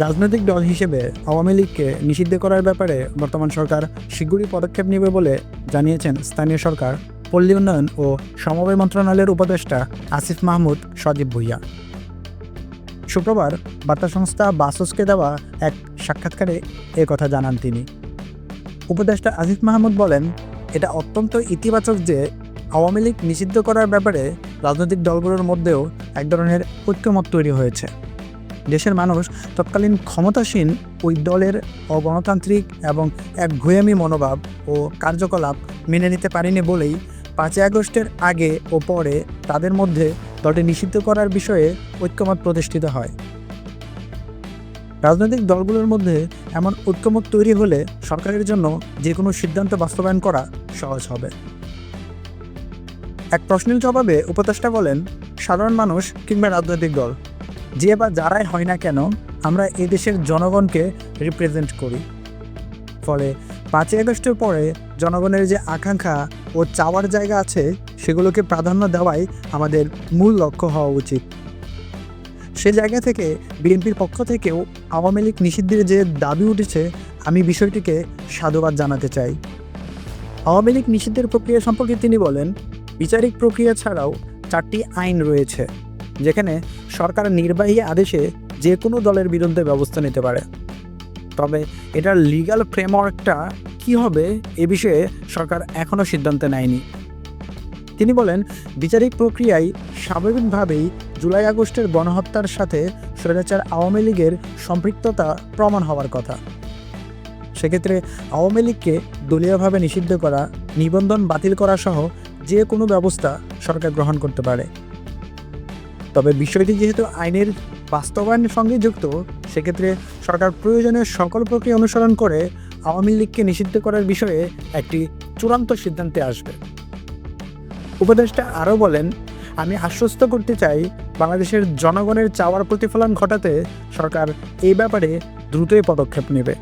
রাজনৈতিক দল হিসেবে আওয়ামী লীগকে নিষিদ্ধ করার ব্যাপারে বর্তমান সরকার শীঘ্রই পদক্ষেপ নেবে বলে জানিয়েছেন স্থানীয় সরকার। পল্লী উন্নয়ন ও সমবায় মন্ত্রণালয়ের উপদেষ্টা আসিফ মাহমুদ সজীব ভুইয়া। শুক্রবার বার্তা সংস্থা বাসসকে দেওয়া এক সাক্ষাৎকারে এ কথা জানান তিনি। উপদেষ্টা আসিফ মাহমুদ বলেন, এটা অত্যন্ত ইতিবাচক যে আওয়ামী লীগ নিষিদ্ধ করার ব্যাপারে রাজনৈতিক দলগুলোর মধ্যেও এক ধরনের ঐক্যমত তৈরি হয়েছে। দেশের মানুষ তৎকালীন ক্ষমতাসীন ওই দলের অগণতান্ত্রিক এবং এক ভূয়ামী মনোভাব ও কার্যকলাপ মেনে নিতে পারেনি বলেই পাঁচই আগস্টের আগে ও পরে তাদের মধ্যে দলটি নিষিদ্ধ করার বিষয়ে ঐক্যমত প্রতিষ্ঠিত হয়। রাজনৈতিক দলগুলোর মধ্যে এমন ঐক্যমত তৈরি হলে সরকারের জন্য যে কোনো সিদ্ধান্ত বাস্তবায়ন করা সহজ হবে। এক প্রশ্নের জবাবে উপদেষ্টা বলেন, সাধারণ মানুষ কিংবা রাজনৈতিক দল যে বা যারাই হয় না কেন, আমরা এই দেশের জনগণকে রিপ্রেজেন্ট করি। ফলে পাঁচই আগস্টের পরে জনগণের যে আকাঙ্ক্ষা ও চাওয়ার জায়গা আছে, সেগুলোকে প্রাধান্য দেওয়াই আমাদের মূল লক্ষ্য হওয়া উচিত। সে জায়গা থেকে বিএনপির পক্ষ থেকেও আওয়ামী লীগ নিষিদ্ধের যে দাবি উঠেছে, আমি বিষয়টিকে সাধুবাদ জানাতে চাই। আওয়ামী লীগ নিষিদ্ধের প্রক্রিয়া সম্পর্কে তিনি বলেন, বিচারিক প্রক্রিয়া ছাড়াও চারটি আইন রয়েছে। যেখানে সরকার নির্বাহী আদেশে যে কোনো দলের বিরুদ্ধে ব্যবস্থা নিতে পারে। তবে এটার লিগ্যাল ফ্রেমওয়ার্কটা কী হবে এ বিষয়ে সরকার এখনও সিদ্ধান্ত নেয়নি। তিনি বলেন, বিচারিক প্রক্রিয়ায় স্বাভাবিকভাবেই জুলাই আগস্টের গণহত্যার সাথে স্বৈরাচার আওয়ামী লীগের সম্পৃক্ততা প্রমাণ হওয়ার কথা। সেক্ষেত্রে আওয়ামী লীগকে দলীয়ভাবে নিষিদ্ধ করা, নিবন্ধন বাতিল করা সহ যে কোনো ব্যবস্থা সরকার গ্রহণ করতে পারে। তবে বিষয়টি যেহেতু আইনের বাস্তবায়নের সঙ্গে যুক্ত, সেক্ষেত্রে সরকার প্রয়োজনীয় সকল প্রক্রিয়া অনুসরণ করে আওয়ামী লীগকে নিষিদ্ধ করার বিষয়ে একটি চূড়ান্ত সিদ্ধান্তে আসবে। উপদেষ্টা আরও বলেন, আমি আশ্বস্ত করতে চাই বাংলাদেশের জনগণের চাওয়ার প্রতিফলন ঘটাতে সরকার এই ব্যাপারে দ্রুতই পদক্ষেপ নেবে।